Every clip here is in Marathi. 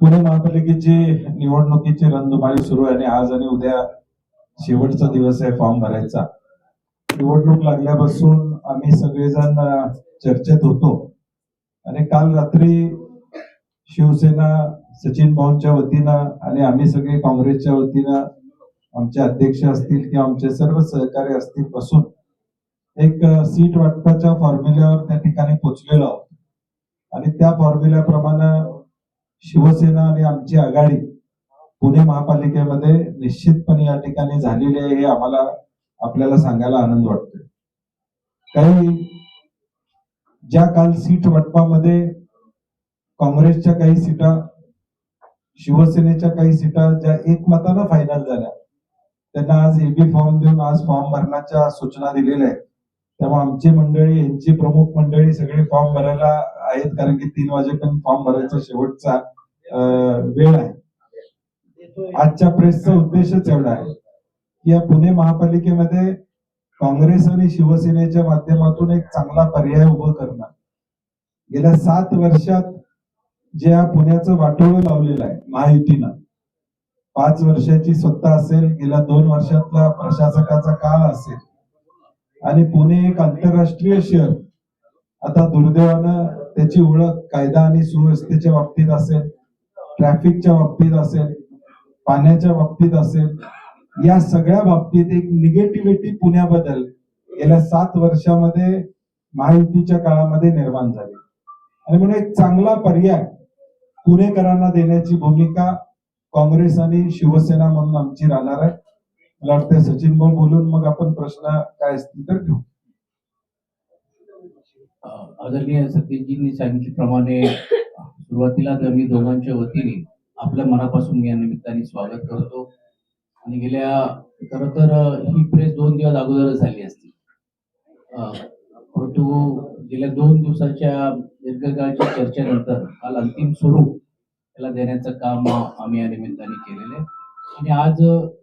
पुणे महापालिकेची निवडणुकीची रणधुमाळी सुरू आहे आणि आज आणि उद्या शेवटचा दिवस आहे फॉर्म भरायचा. निवडणूक लागल्यापासून आम्ही सगळेजण चर्चेत होतो. आणि काल रात्री शिवसेना सचिन भाऊंच्या वतीनं आणि आम्ही सगळे काँग्रेसच्या वतीनं आमचे अध्यक्ष असतील किंवा आमचे सर्व सहकारी असतील बसून एक सीट वाटपाच्या फॉर्म्युल्यावर त्या ठिकाणी पोचलेलो आहोत. आणि त्या फॉर्म्युल्याप्रमाणे शिवसेना आणि आमची आघाडी पुणे महापालिकेमध्ये निश्चितपणे या ठिकाणी झालेली आहे हे आम्हाला आपल्याला सांगायला आनंद वाटतोय. काही ज्या काल सीट वाटपामध्ये काँग्रेसच्या काही सीटा शिवसेनेच्या काही सीटा ज्या एकमतानं फायनल झाल्या त्यांना आज एबी फॉर्म देऊन आज फॉर्म भरण्याच्या सूचना दिलेल्या आहेत. त्यामुळे आमची मंडळी यांची प्रमुख मंडळी सगळे फॉर्म भरायला आहेत कारण की तीन वाजेपर्यंत फॉर्म भरायचा शेवटचा वेळ आहे. आजच्या प्रेसचा उद्देशच एवढा आहे की या पुणे महापालिकेमध्ये काँग्रेस आणि शिवसेनेच्या माध्यमातून एक चांगला पर्याय उभं करणं. गेल्या सात वर्षात जे या पुण्याचं वाटोळं लावलेलं आहे महायुतीनं पाच वर्षाची सत्ता असेल गेल्या दोन वर्षातला प्रशासकाचा काळ असेल. आणि पुणे एक आंतरराष्ट्रीय शहर आता दुर्दैवानं त्याची ओळख कायदा आणि सुव्यवस्थेच्या बाबतीत असेल ट्रॅफिकच्या बाबतीत असेल पाण्याच्या बाबतीत असेल या सगळ्या बाबतीत एक निगेटिव्हिटी पुण्याबद्दल गेल्या सात वर्षामध्ये महायुतीच्या काळामध्ये निर्माण झाली. आणि म्हणून एक चांगला पर्याय पुणेकरांना देण्याची भूमिका काँग्रेस आणि शिवसेना म्हणून आमची राहणार आहे. मला वाटतं सचिन भाऊ बोलून मग आपण प्रश्न काय असतील तर घेऊ. आदरणीय सतीशजींनी सांगितल्याप्रमाणे सुरुवातीलाच आम्ही दोघांच्या वतीने आपल्या मनापासून या निमित्ताने स्वागत करतो. आणि गेल्या खर तर ही प्रेस दोन दिवस अगोदरच झाली असती. परंतु गेल्या दोन दिवसाच्या दीर्घकाळच्या चर्चेनंतर काल अंतिम स्वरूप त्याला देण्याचं काम आम्ही या निमित्ताने केलेलं आहे. आणि आज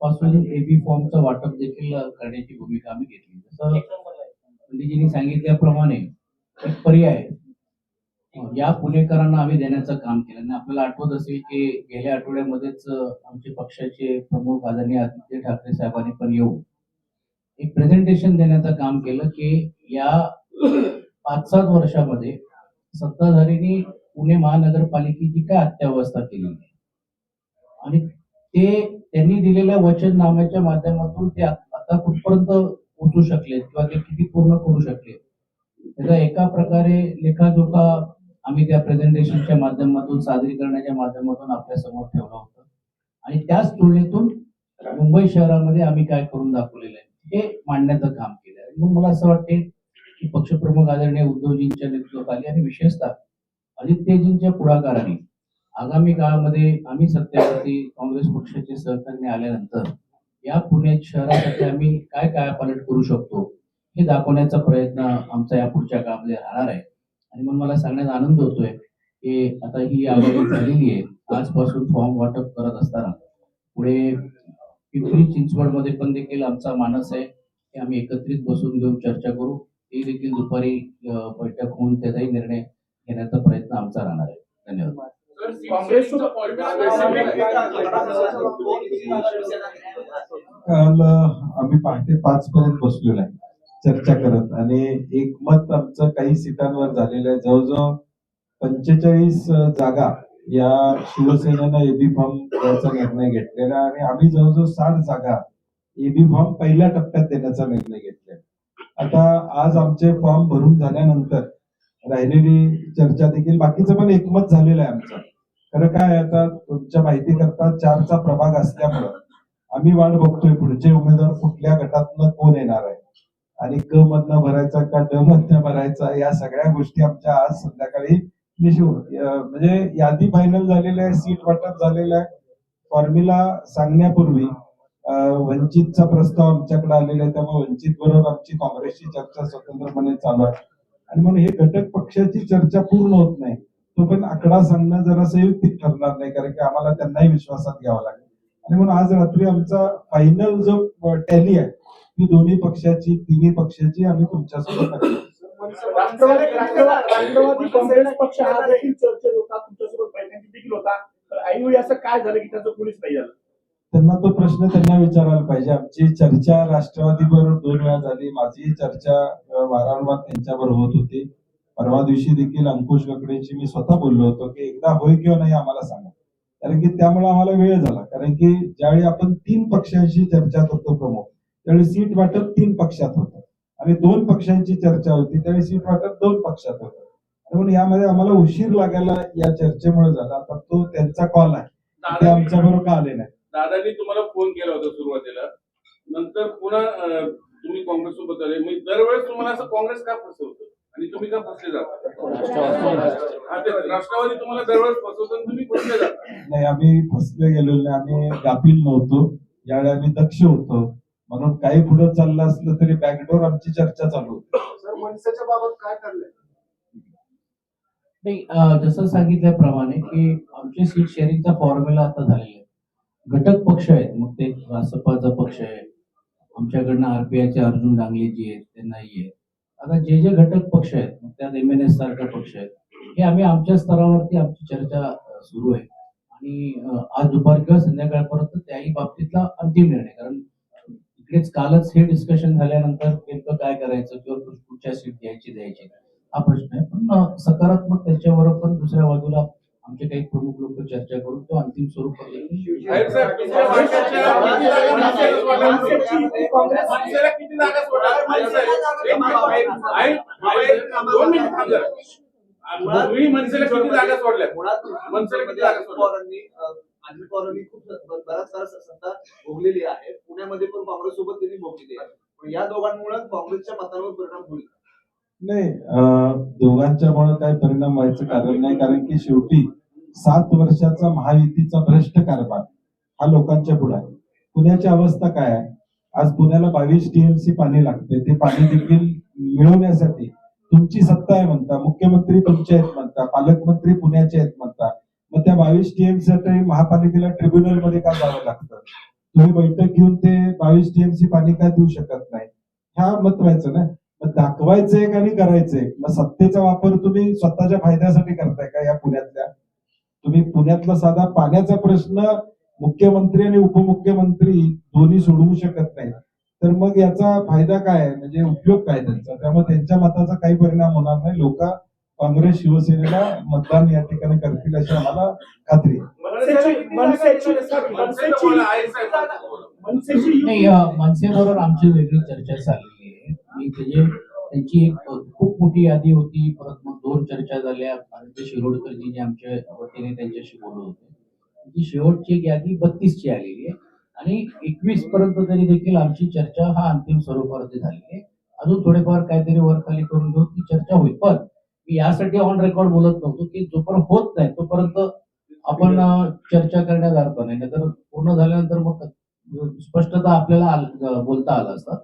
पासून एबी फॉर्मचं वाटप देखील करण्याची भूमिका आम्ही घेतली जसं पंडितजींनी सांगितल्याप्रमाणे एक पर्याय या पुणेकरांना आम्ही देण्याचं काम केलं. आणि आपल्याला आठवत असेल की गेल्या आठवड्यामध्येच आमचे पक्षाचे प्रमुख आदरणीय आदित्य ठाकरे साहेबांनी पण येऊन एक प्रेझेंटेशन देण्याचं काम केलं की या पाच सात वर्षामध्ये सत्ताधारींनी पुणे महानगरपालिकेची काय अत्यावस्था केली? आणि ते त्यांनी दिलेल्या वचननाम्याच्या माध्यमातून ते आता कुठपर्यंत पोहोचू शकले किंवा ते किती पूर्ण करू शकले त्याचा एका प्रकारे लेखाजोखा आम्ही त्या प्रेझेंटेशनच्या माध्यमातून सादरीकरणाच्या माध्यमातून आपल्यासमोर ठेवलं होतं. आणि त्याच तुलनेतून मुंबई शहरामध्ये आम्ही काय करून दाखवलेलं आहे हे मांडण्याचं काम केलं आहे. मग मला असं वाटते की पक्षप्रमुख आदरणीय उद्धवजींच्या नेतृत्वाखाली आणि विशेषतः आदित्यजींच्या पुढाकाराने आगामी काळामध्ये आम्ही सत्तेवरती काँग्रेस पक्षाचे सहकार्य आल्यानंतर या पुणे शहरासाठी आम्ही काय काय पालट करू शकतो हे दाखवण्याचा प्रयत्न आमचा या पुढच्या काळामध्ये राहणार आहे. आणि म्हणून मला सांगण्यात आनंद होतोय की आता ही आघाडी झालेली आहे. आजपासून फॉर्म वाटप करत असताना. पुढे पिंपरी चिंचवडमध्ये पण देखील आमचा मानस आहे की आम्ही एकत्रित बसून घेऊन चर्चा करू. ते देखील दुपारी बैठक होऊन त्याचाही निर्णय घेण्याचा प्रयत्न आमचा राहणार आहे. धन्यवाद. काल आम्ही पहाटे पाच पर्यंत बसलेलो आहे. चर्चा करत. आणि एकमत आमचं काही सीटांवर झालेलं आहे. जवळजवळ पंचेचाळीस जागा या शिवसेनेनं एबी फॉर्म द्यायचा निर्णय घेतलेला आणि आम्ही जवळजवळ साठ जागा एबी फॉर्म पहिल्या टप्प्यात देण्याचा निर्णय घेतलाय आता आज आमचे फॉर्म भरून झाल्यानंतर राहिलेली चर्चा देखील बाकीचं पण एकमत झालेलं आहे आमचं. खरं काय आता तुमच्या माहिती करता चारचा प्रभाग असल्यामुळं आम्ही वाट बघतोय पुढचे उमेदवार कुठल्या गटातनं कोण येणार आहे. आणि क मधनं भरायचा का ड मधनं भरायचा या सगळ्या गोष्टी आमच्या आज संध्याकाळी निश्चित म्हणजे यादी फायनल झालेली आहे सीट वाटप झालेलं आहे. फॉर्म्युला सांगण्यापूर्वी वंचितचा प्रस्ताव आमच्याकडे आलेला आहे त्यामुळे वंचित बरोबर आमची काँग्रेसची चर्चा स्वतंत्रपणे चालू आहे. आणि म्हणून हे घटक पक्षाची चर्चा पूर्ण होत नाही. तो पण आकडा सांगणं जरा संयुक्तिक ठरणार नाही कारण की आम्हाला त्यांनाही विश्वासात घ्यावा लागेल. आणि म्हणून आज रात्री आमचा फायनल जो टॅली आहे ती दोन्ही पक्षाची तिन्ही पक्षाची आम्ही तुमच्यासोबत नक्की करू. राष्ट्रवादी राष्ट्रवादी राष्ट्रवादी काँग्रेस पक्ष हा देखील चर्चेत होता तुमच्यासोबत बैठकीत देखील होता. तर ऐनवेळी असं काय झालं की त्याचं कोणीच नाही झालं? त्यांना तो प्रश्न त्यांना विचारायला पाहिजे. आमची चर्चा राष्ट्रवादीबरोबर दोन वेळा झाली. माझी चर्चा वारंवार त्यांच्याबरोबर होत होती. परवा दिवशी देखील अंकुश गकडेंशी मी स्वतः बोललो होतो की एकदा होय किंवा नाही आम्हाला सांगा. कारण की त्यामुळे आम्हाला वेळ झाला. कारण की ज्यावेळी आपण तीन पक्षांशी चर्चा करतो प्रमुख त्यावेळी सीट वाटप तीन पक्षात होतं. आणि दोन पक्षांची चर्चा होती त्यावेळी सीट वाटप दोन पक्षात होतं. म्हणून यामध्ये आम्हाला उशीर लागायला या चर्चेमुळे झाला पण तो त्यांचा कॉल आहे ते आमच्या बरोबर का आले नाही. दादांनी तुम्हाला फोन केला होता सुरुवातीला. नंतर पुन्हा तुम्ही काँग्रेस सोबत आले. म्हणजे दरवेळेस तुम्हाला असं काँग्रेस का फसवतं? आणि तुम्ही का फसले जाता? राष्ट्रवादी तुम्हाला दरवेळेस फसवतं आणि तुम्ही फसले जाता. नाही आम्ही फसले गेलेलो नाही. आम्ही गाफील नव्हतो. यावेळी आम्ही दक्ष होतो. म्हणून काही पुढे चाललं असलं तरी बॅकडोर आमची चर्चा चालू होती. सर मनसेच्या बाबत काय ठरलंय? नाही जसं सांगितल्याप्रमाणे की आमचे सीट शेअरिंगचा फॉर्म्युला आता झालेला आहे. घटक पक्ष आहेत मग ते रासपाचा पक्ष आहे. आमच्याकडनं आरपीआयचे अर्जुन डांगलेजी आहेत ते नाही आहेत. आता जे जे घटक पक्ष आहेत मग त्यात एम एन एस सारखा पक्ष आहेत हे आम्ही आमच्या स्तरावरती आमची चर्चा सुरू आहे. आणि आज दुपार किंवा संध्याकाळपर्यंत त्याही बाबतीतला अंतिम निर्णय कारण इकडेच कालच हे डिस्कशन झाल्यानंतर नेमकं काय करायचं किंवा पुढच्या सीट द्यायची द्यायची हा प्रश्न आहे पण सकारात्मक त्याच्यावर पण दुसऱ्या बाजूला आमचे काही प्रमुख लोक चर्चा करून तो अंतिम स्वरूप मनसेला किती जागा सोडल्या? मनसेला किती जागा सोडल्या मुळात कॉलनी खूप बराच सारा सत्ता भोगलेली आहे. पुण्यामध्ये पण काँग्रेस सोबत त्यांनी भोगलेली आहे. पण या दोघांमुळे काँग्रेसच्या मतावर परिणाम होईल नाही दोघांच्या मुळे काही परिणाम व्हायचं कारण नाही. कारण की शेवटी सात वर्षाचा महायुतीचा भ्रष्ट कारभार हा लोकांच्या पुढे आहे. पुण्याची अवस्था काय आहे? आज पुण्याला बावीस टीएमसी पाणी लागते ते पाणी देखील मिळवण्यासाठी तुमची सत्ता आहे म्हणता मुख्यमंत्री तुमचे आहेत म्हणता पालकमंत्री पुण्याचे आहेत म्हणता. बावीस टीएमसी साठी महापालिकेला ट्रिब्युनलमध्ये का जावं लागतं? तुम्ही बैठक घेऊन ते बावीस टीएमसी पाणी का देऊ शकत नाही? ह्या महत्वाचं ना? मग दाखवायचंय का आणि करायचंय? मग सत्तेचा वापर तुम्ही स्वतःच्या फायद्यासाठी करताय का या पुण्यातल्या? तुम्ही पुण्यातला साधा पाण्याचा प्रश्न मुख्यमंत्री आणि उपमुख्यमंत्री दोन्ही सोडवू शकत नाही तर मग याचा फायदा काय म्हणजे उपयोग काय त्यांचा? त्यामुळे त्यांच्या मताचा काही परिणाम होणार नाही. लोक काँग्रेस शिवसेनेला मतदान या ठिकाणी करतील अशी आम्हाला खात्री नाही युती मनसेबरोबर आमची वेगळी चर्चा चाललेली आहे. आणि त्याचे त्यांची एक खूप मोठी यादी होती. परत मग दोन चर्चा झाल्या. आदित्य शिरोडकरजी जे आमच्या वतीने त्यांच्याशी बोलत होते. ती शेवटची एक यादी बत्तीसची आलेली आहे. आणि एकवीस पर्यंत तरी देखील आमची चर्चा हा अंतिम स्वरूपावरती झालेली आहे. अजून थोडेफार काहीतरी वर खाली करून घेऊन ती चर्चा होईल. पण मी यासाठी ऑन रेकॉर्ड बोलत नव्हतो की जोपर्यंत होत नाही तोपर्यंत आपण चर्चा करण्यात अर्थ नाही. नाहीतर पूर्ण झाल्यानंतर मग स्पष्टता आपल्याला बोलता आलं असतं.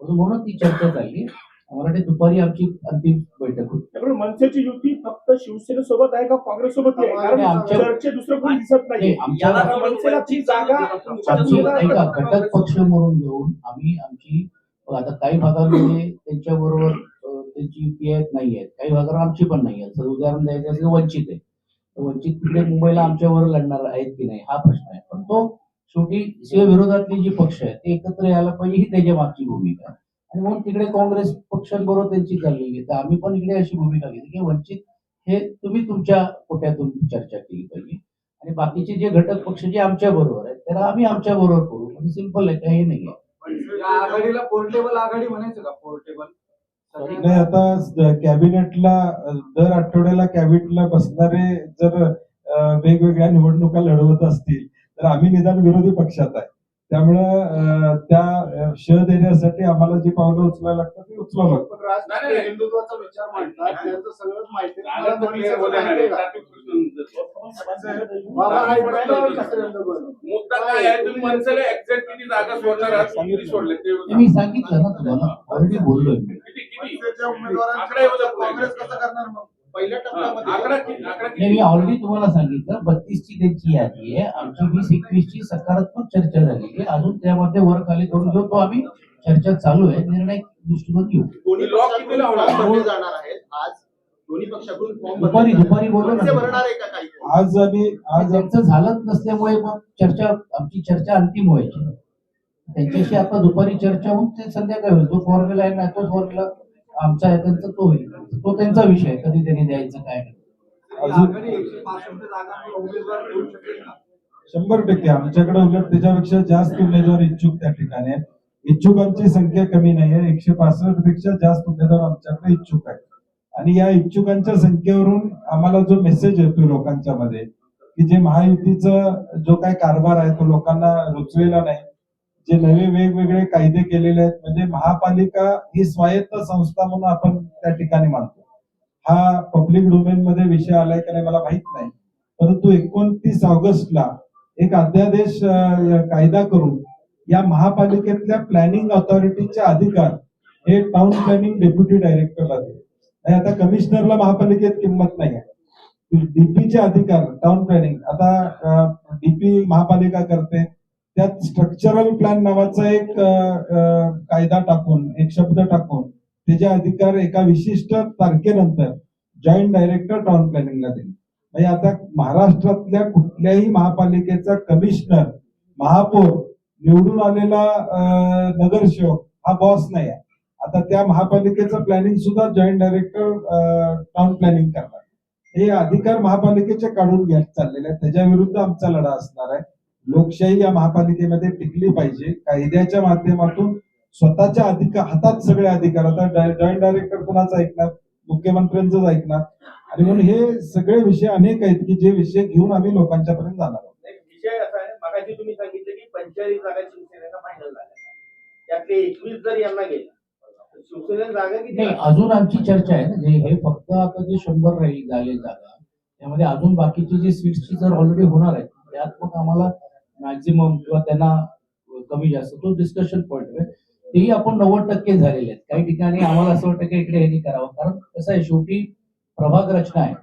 म्हणून म्हणून ती चर्चा चालली. मराठी दुपारी आमची अंतिम बैठक होती. त्यामुळे मनसेची युती फक्त शिवसेनेसोबत आहे का काँग्रेस सोबत. घटक पक्ष म्हणून घेऊन आम्ही आमची आता काही भागांमध्ये त्यांच्या बरोबर त्यांची आहेत नाही आहेत काही भागावर आमची पण नाही आहेत उदाहरण द्यायचं असेल वंचित आहे. तर वंचित तिकडे मुंबईला आमच्यावर लढणार आहेत की नाही हा प्रश्न आहे. पण तो शेवटी शिव जे पक्ष आहेत ते एकत्र यायला पाहिजे ही त्याच्या मागची भूमिका आहे. आणि म्हणून तिकडे काँग्रेस पक्षांबरोबर त्यांची चाललेली आहे. तर आम्ही पण इकडे अशी भूमिका घेतली की वंचित हे तुम्ही तुमच्या कोट्यातून चर्चा केली पाहिजे. आणि बाकीचे जे घटक पक्ष जे आमच्या बरोबर आहेत त्याला आम्ही आमच्या बरोबर करू. म्हणजे सिंपल आहे काही नाही आहे आघाडीला पोर्टेबल आघाडी म्हणायचं का? पोर्टेबल. नाही आता कॅबिनेटला दर आठवड्याला कॅबिनेटला बसणारे जर वेगवेगळ्या निवडणुका लढवत असतील तर आम्ही निदान विरोधी पक्षात आहे त्यामुळं त्या श देण्यासाठी आम्हाला जी पावलं उचलायला लागतात ती उचलावं लागतात पण राज नाही, नाही. हिंदुत्वाचा विचार मांडतात त्यांचं सगळंच माहिती आहे. जागा तर clear होत्या नाही, traffic प्रश्न देतो. बाबा आहे म्हणायला कसं रंगबंद? मुद्दा काय आहे तुम्ही मनसेला एक्झॅक्ट किती जागा सोडणार आहात किती सोडले ते ते मी सांगितलं ना तुम्हाला ऑलरेडी बोललोय मी हा, ऑलरेडी तुम्हाला सांगितलं बत्तीस ची त्यांची यादी आहे. आमची वीस एकवीस ची सकारात्मक चर्चा झालेली आहे. अजून त्यामध्ये वर खाली करून घेऊ तो आम्ही चर्चा चालू आहे. निर्णय दृष्टिकोन घेऊ. दोन्ही लॉक पक्षांकडून किती लावला? फॉर्म भरले जाणार आहेत. आज दोन्ही पक्षाकडून फॉर्म दुपारी दुपारी बोलू मनसे ना भरणार आहे का काही? आज आम्ही आज त्यांचं झालंच नसल्यामुळे मग चर्चा आमची चर्चा अंतिम व्हायची. त्यांच्याशी आता दुपारी चर्चा होऊन ते संध्याकाळी होईल. जो फॉर्म्युला आहे ना तोच फॉर्म्युला आमचा आहे त्यांचा तो होईल. तो त्यांचा विषय आहे कधी त्यांनी द्यायचं काय शंभर टक्के. आमच्याकडे उलट त्याच्यापेक्षा जास्त उमेदवार इच्छुक त्या ठिकाणी आहेत. इच्छुकांची संख्या कमी नाही आहे. एकशे पासष्टपेक्षा जास्त उमेदवार आमच्याकडे इच्छुक आहेत. आणि या इच्छुकांच्या संख्येवरून आम्हाला जो मेसेज येतो लोकांच्या मध्ये की जे महायुतीचा जो काय कारभार आहे तो लोकांना रुचलेला नाही. जे नवे वेगवेगळे कायदे केलेले आहेत म्हणजे महापालिका ही स्वायत्त संस्था म्हणून आपण त्या ठिकाणी मानतो. हा पब्लिक डोमेन मध्ये विषय आलाय का नाही मला माहीत नाही. परंतु एकोणतीस ऑगस्टला एक अध्यादेश कायदा करून या महापालिकेतल्या प्लॅनिंग ऑथॉरिटीचे अधिकार हे टाउन प्लॅनिंग डेप्युटी डायरेक्टरला दिले. आणि आता कमिशनरला महापालिकेत किंमत नाही आहे. डीपीचे अधिकार टाउन प्लॅनिंग आता डीपी महापालिका करते. त्यात स्ट्रक्चरल प्लॅन नावाचा एक कायदा टाकून एक शब्द टाकून त्याचे अधिकार एका विशिष्ट तारखेनंतर जॉईंट डायरेक्टर टाउन प्लॅनिंगला दिले. म्हणजे आता महाराष्ट्रातल्या कुठल्याही महापालिकेचा कमिशनर महापौर निवडून आलेला नगरसेवक हा बॉस नाही आहे. आता त्या महापालिकेचं प्लॅनिंग सुद्धा जॉईंट डायरेक्टर टाउन प्लॅनिंग करणार. हे अधिकार महापालिकेचे काढून घ्यायला चाललेले आहेत. त्याच्या विरुद्ध आमचा लढा असणार आहे. लोकशाही या महापालिकेमध्ये टिकली पाहिजे. कायद्याच्या माध्यमातून स्वतःच्या अधिकार हातात सगळे अधिकार. आता जॉईंट डायरेक्टर कुणाचं ऐकणार? मुख्यमंत्र्यांचंच ऐकणार. आणि म्हणून हे सगळे विषय अनेक आहेत की जे विषय घेऊन आम्ही लोकांच्या पर्यंत जाणार आहोत. विषय असा आहे मगाशी तुम्ही सांगितलं की पंचेचाळीस जागा शिवसेनेला फायनल झाल्या. त्यातले एकवीस जर यांना गेल्या तर शिवसेनेला जागा किती नाही? अजून आमची चर्चा आहे ना. हे फक्त आता जे शंभर राहील झाले जागा त्यामध्ये अजून बाकीची जी सीट्सची जर ऑलरेडी होणार आहे त्यात मग आम्हाला मॅक्झिमम किंवा त्यांना कमी जास्त. तो डिस्कशन पॉईंट आहे तेही आपण नव्वद टक्के झालेले आहेत. काही ठिकाणी आम्हाला असं वाटतं की इकडे हे नाही करावं. कारण कसं आहे शेवटी प्रभाग रचना आहे.